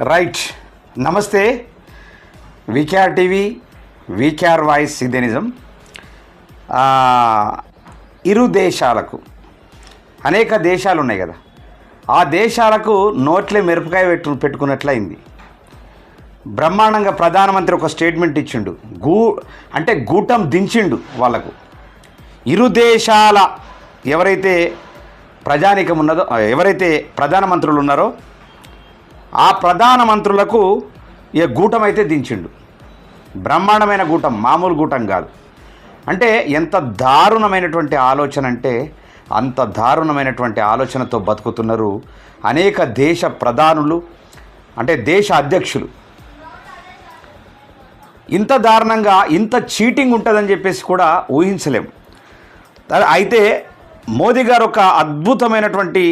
Right నమస్తే. VKR TV VKR voice సిద్ధనిజం నిజం ఇరు దేశాలకు అనేక దేశాలు ఉన్నాయి కదా. ఆ దేశాలకు నోట్లే మిరపకాయ పెట్టు పెట్టుకున్నట్లయింది. బ్రహ్మాండంగా ప్రధానమంత్రి ఒక స్టేట్మెంట్ ఇచ్చిండు. గూ అంటే గూటం దించిండు వాళ్ళకు. ఇరు దేశాల ఎవరైతే ప్రజానికం ఉన్నదో ఎవరైతే ప్రధానమంత్రులు ఉన్నారో ఆ ప్రధానమంత్రులకు ఇక గూటం అయితే దించిండు. బ్రహ్మాండమైన గూటం మామూలు గూటం కాదు. అంటే ఎంత దారుణమైనటువంటి ఆలోచన అంటే అంత దారుణమైనటువంటి ఆలోచనతో బతుకుతున్నారు అనేక దేశ ప్రధానులు అంటే దేశ అధ్యక్షులు. ఇంత దారుణంగా ఇంత చీటింగ్ ఉంటుందని చెప్పేసి కూడా ఊహించలేము. అయితే మోదీ గారు ఒక అద్భుతమైనటువంటి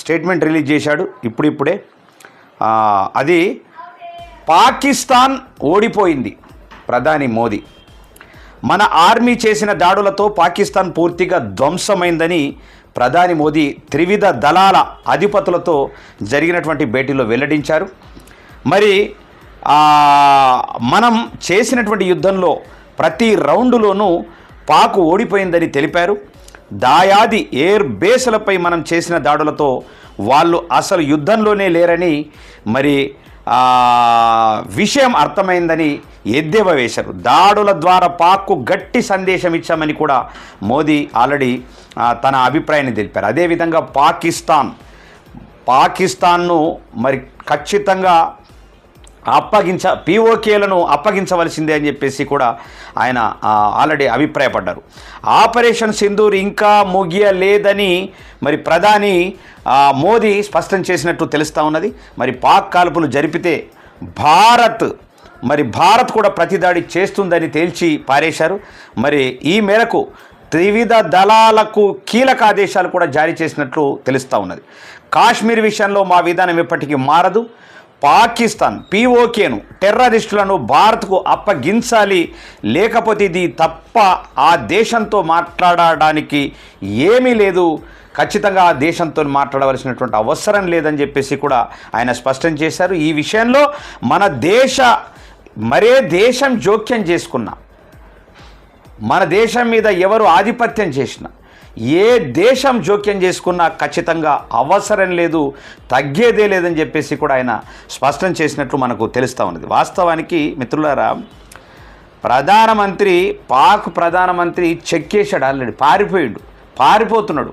స్టేట్మెంట్ రిలీజ్ చేశాడు ఇప్పుడిప్పుడే. అది పాకిస్తాన్ ఓడిపోయింది ప్రధాని మోదీ. మన ఆర్మీ చేసిన దాడులతో పాకిస్తాన్ పూర్తిగా ధ్వంసమైందని ప్రధాని మోదీ త్రివిధ దళాల అధిపతులతో జరిగినటువంటి భేటీలో వెల్లడించారు. మరి మనం చేసినటువంటి యుద్ధంలో ప్రతి రౌండ్లోనూ పాకు ఓడిపోయిందని తెలిపారు. దాయాది ఎయిర్ బేస్లపై మనం చేసిన దాడులతో వాళ్ళు అసలు యుద్ధంలోనే లేరని మరి విషయం అర్థమైందని ఎద్దేవా వేశారు. దాడుల ద్వారా పాక్కు గట్టి సందేశం ఇచ్చామని కూడా మోదీ ఆల్రెడీ తన అభిప్రాయాన్ని తెలిపారు. అదేవిధంగా పాకిస్తాన్ పాకిస్తాన్ను మరి ఖచ్చితంగా అప్పగించ పీఓకేలను అప్పగించవలసిందే అని చెప్పేసి కూడా ఆయన ఆల్రెడీ అభిప్రాయపడ్డారు. ఆపరేషన్ సింధూర్ ఇంకా ముగియలేదని మరి ప్రధాని మోదీ స్పష్టం చేసినట్టు తెలుస్తూ ఉన్నది. మరి పాక్ కాల్పులు జరిపితే భారత్ మరి భారత్ కూడా ప్రతిదాడి చేస్తుందని తేల్చి పారేశారు. మరి ఈ మేరకు త్రివిధ దళాలకు కీలక ఆదేశాలు కూడా జారీ చేసినట్లు తెలుస్తూ ఉన్నది. కాశ్మీర్ విషయంలో మా విధానం ఎప్పటికీ మారదు. పాకిస్తాన్ పీఓకేను టెర్రరిస్టులను భారత్కు అప్పగించాలి. లేకపోతే ఇది తప్ప ఆ దేశంతో మాట్లాడడానికి ఏమీ లేదు. ఖచ్చితంగా ఆ దేశంతో మాట్లాడవలసినటువంటి అవసరం లేదని చెప్పేసి కూడా ఆయన స్పష్టం చేశారు. ఈ విషయంలో మన దేశ మరే దేశం జోక్యం చేసుకున్నా మన దేశం మీద ఎవరు ఆధిపత్యం చేసినా ఏ దేశం జోక్యం చేసుకున్నా ఖచ్చితంగా అవసరం లేదు తగ్గేదే లేదని చెప్పేసి కూడా ఆయన స్పష్టం చేసినట్లు మనకు తెలుస్తూ ఉన్నది. వాస్తవానికి మిత్రులారా ప్రధానమంత్రి పాక్ ప్రధానమంత్రి చెక్కేశాడు ఆల్రెడీ పారిపోయాడు పారిపోతున్నాడు.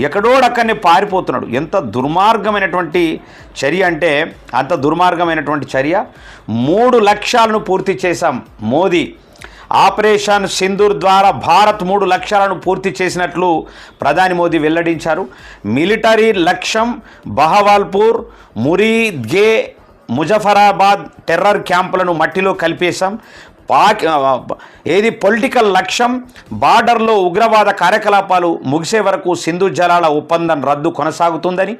ఎక్కడోడక్కడనే పారిపోతున్నాడు. ఎంత దుర్మార్గమైనటువంటి చర్య అంటే అంత దుర్మార్గమైనటువంటి చర్య. మూడు లక్ష్యాలను పూర్తి చేశాం మోదీ. ఆపరేషన్ సింధూర్ ద్వారా భారత్ మూడు లక్ష్యాలను పూర్తి చేసినట్లు ప్రధాని మోదీ వెల్లడించారు. మిలిటరీ లక్ష్యం బహవాల్పూర్ మురీద్గే ముజఫరాబాద్ టెర్రర్ క్యాంపులను మట్టిలో కలిపేశాం. పాక్ ఏది పొలిటికల్ లక్ష్యం బార్డర్లో ఉగ్రవాద కార్యకలాపాలు ముగిసే వరకు సింధు జలాల ఒప్పందం రద్దు కొనసాగుతుందని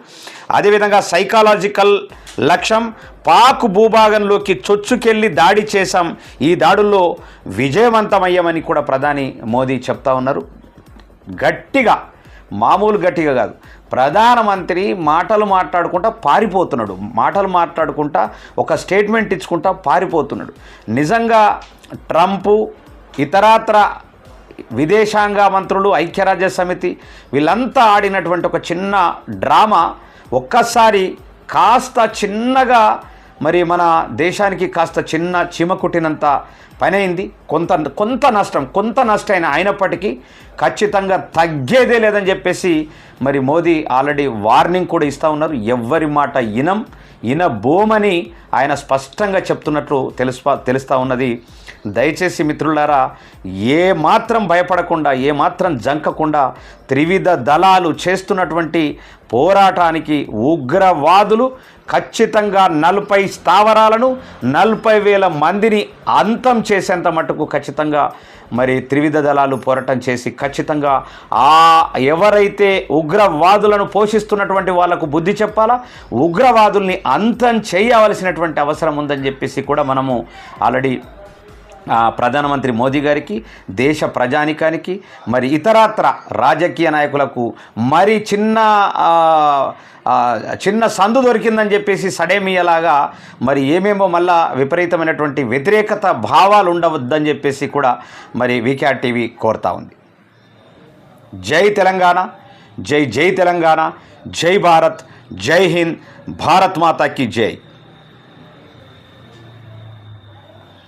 అదేవిధంగా సైకాలజికల్ లక్ష్యం పాక్ భూభాగంలోకి చొచ్చుకెళ్ళి దాడి చేశాం. ఈ దాడుల్లో విజయవంతమయ్యామని కూడా ప్రధాని మోదీ చెప్తా ఉన్నారు. గట్టిగా మామూలు గట్టిగా కాదు. ప్రధానమంత్రి మాటలు మాట్లాడుకుంటా పారిపోతున్నాడు. మాటలు మాట్లాడుకుంటా ఒక స్టేట్మెంట్ ఇచ్చుకుంటా పారిపోతున్నాడు. నిజంగా ట్రంపు ఇతరాత్ర విదేశాంగ మంత్రులు ఐక్యరాజ్య సమితి వీళ్ళంతా ఆడినటువంటి ఒక చిన్న డ్రామా ఒక్కసారి కాస్త చిన్నగా మరి మన దేశానికి కాస్త చిన్న చీమ కుట్టినంత పనైంది. కొంత కొంత నష్టం కొంత నష్టమైన అయినప్పటికీ ఖచ్చితంగా తగ్గేదే లేదని చెప్పేసి మరి మోదీ ఆల్రెడీ వార్నింగ్ కూడా ఇస్తూ ఉన్నారు. ఎవ్వరి మాట ఇనం. ఇన భూమని ఆయన స్పష్టంగా చెప్తున్నట్లు తెలుసు తెలుస్తూ ఉన్నది. దయచేసి మిత్రులారా ఏ మాత్రం భయపడకుండా ఏ మాత్రం జంకకుండా త్రివిధ దళాలు చేస్తున్నటువంటి పోరాటానికి ఉగ్రవాదులు ఖచ్చితంగా నలభై స్థావరాలను నలభై వేల మందిని అంతం చేసేంత మటుకు ఖచ్చితంగా మరి త్రివిధ దళాలు పోరాటం చేసి ఖచ్చితంగా ఆ ఎవరైతే ఉగ్రవాదులను పోషిస్తున్నటువంటి వాళ్ళకు బుద్ధి చెప్పాలా? ఉగ్రవాదుల్ని అంతం చేయవలసినటువంటి అవసరం ఉందని చెప్పేసి కూడా మనము ఆల్రెడీ ప్రధానమంత్రి మోదీ గారికి దేశ ప్రజానికానికి మరి ఇతరత్ర రాజకీయ నాయకులకు మరి చిన్న చిన్న సందు దొరికిందని చెప్పేసి సడేమియలాగా మరి ఏమేమో మళ్ళా విపరీతమైనటువంటి వ్యతిరేకత భావాలు ఉండవద్దని చెప్పేసి కూడా మరి విక్యాట్ టీవీ కోరుతా ఉంది. జై తెలంగాణ జై జై తెలంగాణ జై భారత్ జై హింద్ భారత్ మాతాకి జై.